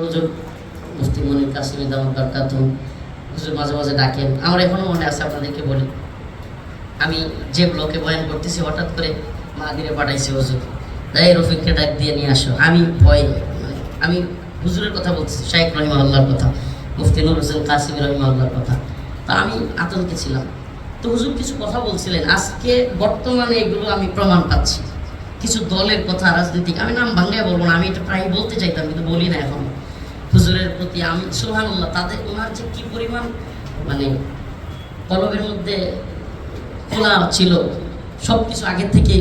হুজুর মুফতি মনির কাসিমি দাম বরকাত হুজুর মাঝে মাঝে ডাকেন। আমার এখনও মনে আছে আপনাদেরকে বলি, আমি যে ব্লকে বয়ান করতেছি, হঠাৎ করে মাহাদিরে পাঠাইছি হুজুর। তাই রফিককে ডাক দিয়ে নিয়ে আসো। আমি ভয় মানে আমি হুজুরের কথা বলতেছি, শাইখ রহিমা আল্লাহর কথা, মুফতি নুর হোসেন কাসিম রহিমা আল্লাহর কথা। তা আমি আতঙ্কে ছিলাম। তো হুজুর কিছু কথা বলছিলেন। আজকে বর্তমানে এগুলো আমি প্রমাণ পাচ্ছি। কিছু দলের কথা, রাজনৈতিক, আমি নাম বাংলায় বলব না, আমি এটা প্রায় বলতে চাইতাম, কিন্তু বলি না এখন। হুজুরের প্রতি আমি সুহানুল্লাহ তাদের, ওনার যে কি পরিমাণ মানে কলবের মধ্যে খোলা ছিল সব কিছু আগের থেকে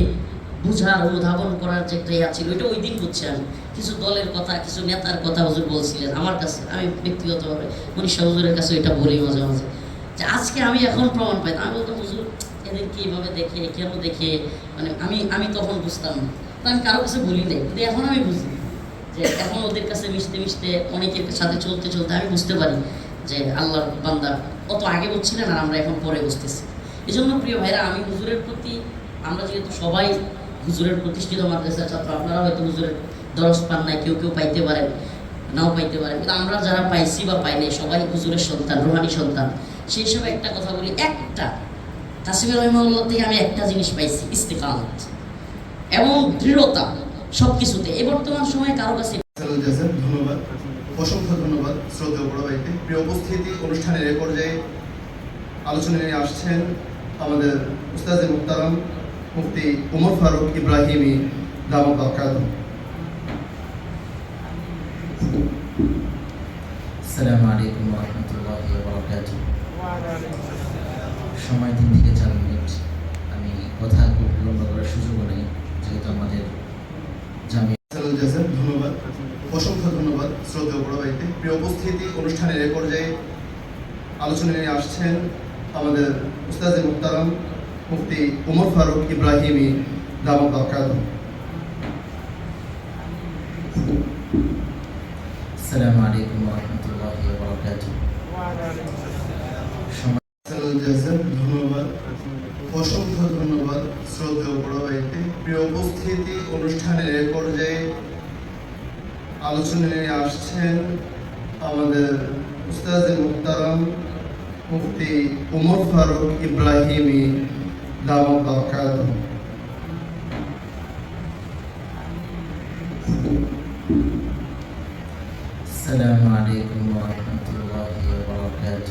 বুঝার, অনুধাবন করার যে একটা ইয়া ছিল এটা ওই দিন বুঝছি আমি। কিছু দলের কথা, কিছু নেতার কথা হুজুর বলছিলেন, আমার কাছে, আমি ব্যক্তিগতভাবে, মনীষা হুজুরের কাছে এটা বলি মাঝে মাঝে। যে আজকে আমি এখন প্রমাণ পাই আমি বলতাম, হুজুর এদেরকে এইভাবে দেখে কেন দেখে মানে আমি আমি তখন বুঝতাম না। তো আমি কারও কাছে বলি নাই, কিন্তু এখন আমি বুঝি যে এখন ওদের কাছে মিশতে মিশতে অনেকের সাথে চলতে চলতে আমি বুঝতে পারি যে আল্লাহর বান্দা কত আগে বুঝছিলেন আর আমরা এখন পরে বুঝতেছি। এই জন্য প্রিয় ভাইরা, আমি হুজুরের প্রতি, আমরা যেহেতু সবাই হুজুরের প্রতিষ্ঠিত মাদ্রাসার ছাত্র, আপনারা হয়তো হুজুরের দরস পান নাই, কেউ কেউ পাইতে পারেন, নাও পাইতে পারেন, কিন্তু আমরা যারা পাইছি বা পাইনি সবাই হুজুরের সন্তান, রোহানি সন্তান। সেই হিসাবে একটা কথা বলি, একটা কাসিমের রহিমাউল্লাহ থেকে আমি একটা জিনিস পাইছি ইস্তেকামত। এবং দৃঢ়তা সব কিছুতে এই বর্তমান সময়ে কারও কাছে ধন্যবাদ অসংখ্য ধন্যবাদ শ্রদ্ধেয় বড় ভাইকে। প্রিয় উপস্থিতি অনুষ্ঠানের এ পর্যায়ে আলোচনায় নিয়ে আসছেন আমাদের উস্তাজে মুক্তারাম মুফতি উমর ফারুক ইব্রাহিমি দামক আকাদ আসসালামু আলাইকুম রহমতুল্লাহ বরকাত সময় তিন থেকে চার মিনিট আমি কথা খুব লম্বা করার সুযোগও নেই যেহেতু আমাদের জামি ধন্যবাদ। অসংখ্য ধন্যবাদ শ্রদ্ধেয় বড় ভাইকে প্রিয় উপস্থিতি অনুষ্ঠানের এ পর্যায়ে আলোচনায় নিয়ে আসছেন আমাদের উস্তাজে মুক্তারাম মুফতি উমর ফারুক ইব্রাহিমি আকাদ আসসালামু আলাইকুম রহমতুল্লাহ বরকাত সময় ধন্যবাদ। অসংখ্য ধন্যবাদ শ্রদ্ধেয় বড় ভাইকে প্রিয় উপস্থিতি অনুষ্ঠানের এ পর্যায়ে আলোচনায় নিয়ে আসছেন আমাদের উস্তাজে মুক্তারাম মুফতি উমর ফারুক ইব্রাহিমি দামক আকাদ আসসালামু আলাইকুম রহমতুল্লাহ বরকাত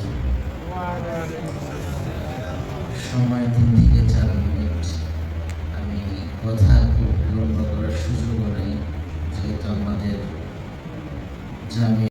সময় তিন থেকে চার মিনিট আমি কথা লম্বা করার সুযোগও নেই, যেহেতু আমাদের আমি